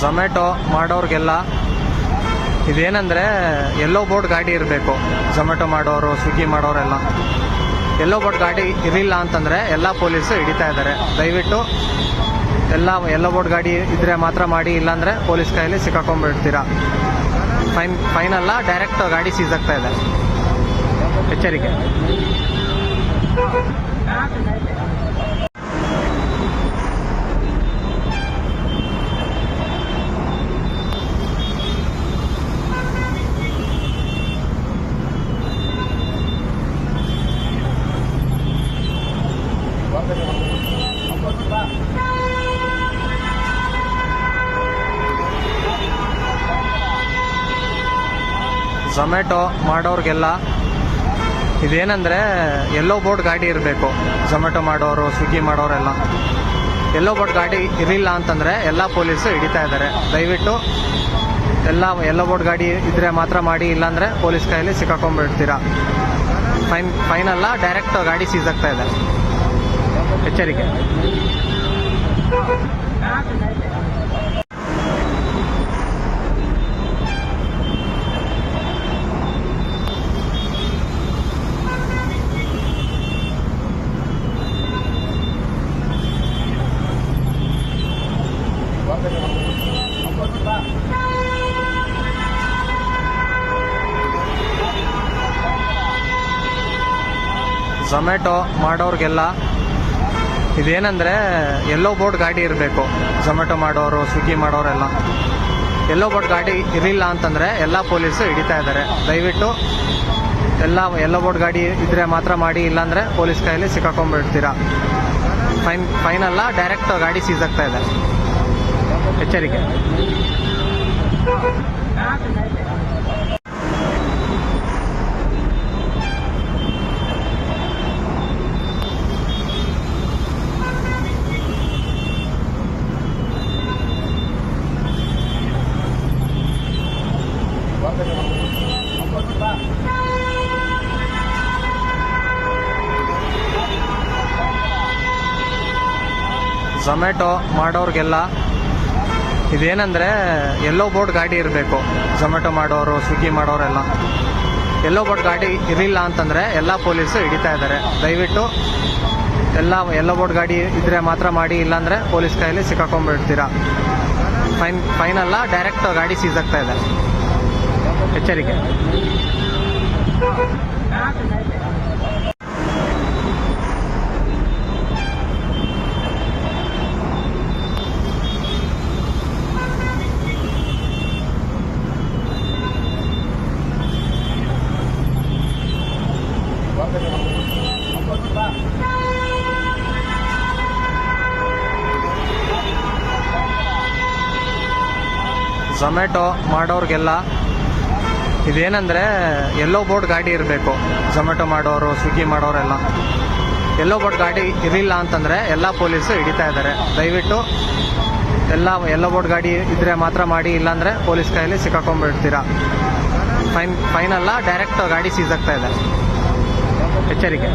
Zomato ಮಾಡೋರಿಗೆಲ್ಲ ಇದೇನಂದರೆ yellow board ಗಾಡಿ ಇರಬೇಕು. ಝೊಮ್ಯಾಟೊ ಮಾಡೋರು ಸ್ವಿಗ್ಗಿ ಮಾಡೋರೆಲ್ಲ. ಎಲ್ಲೋ ಬೋರ್ಡ್ ಗಾಡಿ ಇರಲಿಲ್ಲ ಅಂತಂದರೆ ಎಲ್ಲ ಪೊಲೀಸು ಹಿಡಿತಾ ಇದ್ದಾರೆ. ದಯವಿಟ್ಟು ಎಲ್ಲ ಎಲ್ಲೋ ಬೋರ್ಡ್ ಗಾಡಿ ಇದ್ರೆ ಮಾತ್ರ ಮಾಡಿ, ಇಲ್ಲಾಂದರೆ ಪೊಲೀಸ್ ಕೈಯಲ್ಲಿ ಸಿಕ್ಕಾಕೊಂಡ್ಬಿಡ್ತೀರಾ. ಫೈನ್ ಫೈನಲ್ಲ ಡೈರೆಕ್ಟ್ ಗಾಡಿ ಸೀಸ್ ಇದೆ. ಎಚ್ಚರಿಕೆ. ಝೊಮ್ಯಾಟೊ ಮಾಡೋರಿಗೆಲ್ಲ ಇದೇನಂದರೆ ಎಲ್ಲೋ ಬೋರ್ಡ್ ಗಾಡಿ ಇರಬೇಕು. ಝೊಮ್ಯಾಟೊ ಮಾಡೋರು ಸ್ವಿಗ್ಗಿ ಮಾಡೋರೆಲ್ಲ. ಎಲ್ಲೋ ಬೋರ್ಡ್ ಗಾಡಿ ಇರಲಿಲ್ಲ ಅಂತಂದರೆ ಎಲ್ಲ ಪೊಲೀಸು ಹಿಡಿತಾ ಇದ್ದಾರೆ. ದಯವಿಟ್ಟು ಎಲ್ಲ ಎಲ್ಲೋ ಬೋರ್ಡ್ ಗಾಡಿ ಇದ್ರೆ ಮಾತ್ರ ಮಾಡಿ, ಇಲ್ಲಾಂದರೆ ಪೊಲೀಸ್ ಕೈಯಲ್ಲಿ ಸಿಕ್ಕಾಕೊಂಡ್ಬಿಡ್ತೀರಾ. ಫೈನ್ ಫೈನ್ ಅಲ್ಲ ಡೈರೆಕ್ಟ್ ಗಾಡಿ ಸೀಸ್ ಆಗ್ತಾ ಇದೆ. ಎಚ್ಚರಿಕೆ. ಝೊಮ್ಯಾಟೊ ಮಾಡೋರಿಗೆಲ್ಲ ಇದೇನಂದರೆ ಎಲ್ಲೋ ಬೋರ್ಡ್ ಗಾಡಿ ಇರಬೇಕು. ಝೊಮ್ಯಾಟೊ ಮಾಡೋರು ಸ್ವಿಗ್ಗಿ ಮಾಡೋರೆಲ್ಲ. ಎಲ್ಲೋ ಬೋರ್ಡ್ ಗಾಡಿ ಇರಲಿಲ್ಲ ಅಂತಂದರೆ ಎಲ್ಲ ಪೊಲೀಸು ಹಿಡಿತಾ ಇದ್ದಾರೆ ದಯವಿಟ್ಟು ಎಲ್ಲ ಎಲ್ಲೋ ಬೋರ್ಡ್ ಗಾಡಿ ಇದ್ರೆ ಮಾತ್ರ ಮಾಡಿ, ಇಲ್ಲಾಂದರೆ ಪೊಲೀಸ್ ಕೈಯಲ್ಲಿ ಸಿಕ್ಕಾಕೊಂಡ್ಬಿಡ್ತೀರಾ. ಫೈನ್ ಫೈನ್ ಅಲ್ಲ ಡೈರೆಕ್ಟ್ ಗಾಡಿ ಸೀಸ್ ಇದೆ. ಎಚ್ಚರಿಕೆ. ಝೊಮ್ಯಾಟೊ ಮಾಡೋರಿಗೆಲ್ಲ ಇದೇನಂದರೆ ಎಲ್ಲೋ ಬೋರ್ಡ್ ಗಾಡಿ ಇರಬೇಕು. ಝೊಮ್ಯಾಟೊ ಮಾಡೋರು ಸ್ವಿಗ್ಗಿ ಮಾಡೋರೆಲ್ಲ. ಎಲ್ಲೋ ಬೋರ್ಡ್ ಗಾಡಿ ಇರಲಿಲ್ಲ ಅಂತಂದರೆ ಎಲ್ಲ ಪೊಲೀಸು ಹಿಡಿತಾ ಇದ್ದಾರೆ. ದಯವಿಟ್ಟು ಎಲ್ಲ ಎಲ್ಲೋ ಬೋರ್ಡ್ ಗಾಡಿ ಇದ್ರೆ ಮಾತ್ರ ಮಾಡಿ, ಇಲ್ಲಾಂದರೆ ಪೊಲೀಸ್ ಕೈಯಲ್ಲಿ ಸಿಕ್ಕಾಕೊಂಡ್ಬಿಡ್ತೀರಾ. ಫೈನ್ ಫೈನ್ ಅಲ್ಲ ಡೈರೆಕ್ಟ್ ಗಾಡಿ ಸೀಸ್ ಎಚ್ಚರಿಕೆ. ಝೊಮ್ಯಾಟೊ ಮಾಡೋರಿಗೆಲ್ಲ ಇದೇನಂದರೆ ಎಲ್ಲೋ ಬೋರ್ಡ್ ಗಾಡಿ ಇರಬೇಕು. ಝೊಮ್ಯಾಟೊ ಮಾಡೋರು ಸ್ವಿಗ್ಗಿ ಮಾಡೋರೆಲ್ಲ. ಎಲ್ಲೋ ಬೋರ್ಡ್ ಗಾಡಿ ಇರಲಿಲ್ಲ ಅಂತಂದ್ರೆ ಎಲ್ಲ ಪೊಲೀಸ್ ಹಿಡಿತಾ ಇದ್ದಾರೆ. ದಯವಿಟ್ಟು ಎಲ್ಲ ಎಲ್ಲೋ ಬೋರ್ಡ್ ಗಾಡಿ ಇದ್ರೆ ಮಾತ್ರ ಮಾಡಿ, ಇಲ್ಲಾಂದರೆ ಪೊಲೀಸ್ ಕೈಯಲ್ಲಿ ಸಿಕ್ಕಾಕೊಂಡ್ಬಿಡ್ತೀರಾ. ಫೈನ್ ಫೈನ್ ಅಲ್ಲ ಡೈರೆಕ್ಟ್ ಗಾಡಿ ಸೀಸ್ ಆಗ್ತಾ ಇದೆ. ಎಚ್ಚರಿಕೆ.